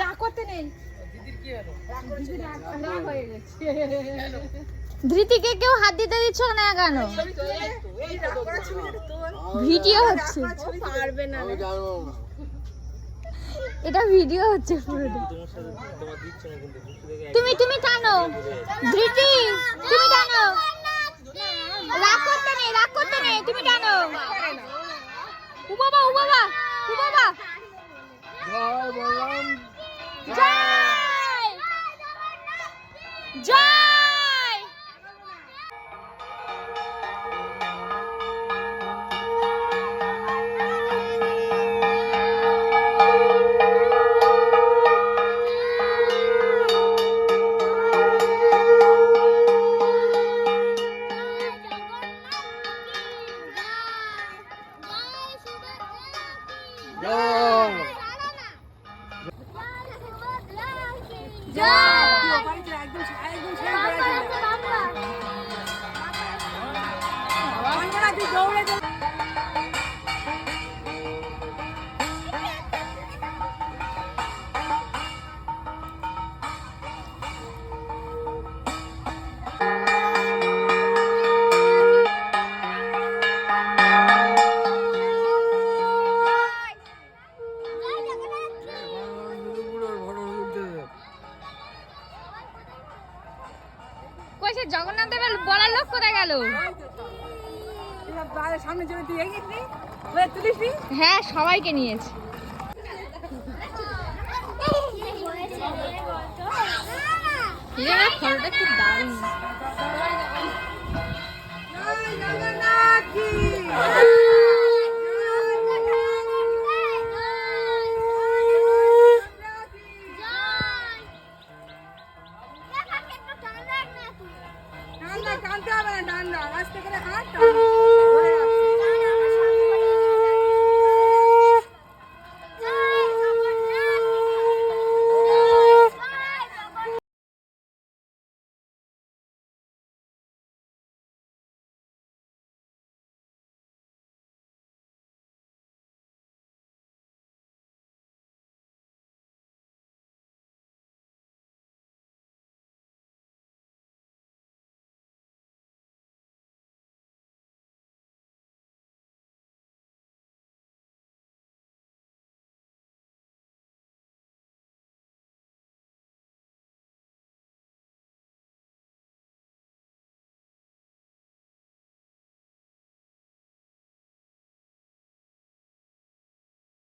রাগ করতে নেই। ধৃতিকে কেউ হাত দিতে দিচ্ছ না কেন? ভিডিও হচ্ছে। এটা ভিডিও হচ্ছে তুমি তুমি টানো। ধৃতি তুমি টানো। রাগ করতে নেই রাগ করতে নেই তুমি টানো। বাবা বাবা জয় জয় একদম একদম দৌড়ে কইছে জগন্নাথ দেবের বলার লোক কোথায় গেল? সামনে চলে তুই এগিয়ে নি ওই তুলিস? নি হ্যাঁ সবাইকে নিয়েছি। ফটোটা খুব দারুণ। টানতে হবে না ডান্ডা আস্তে করে হাত টান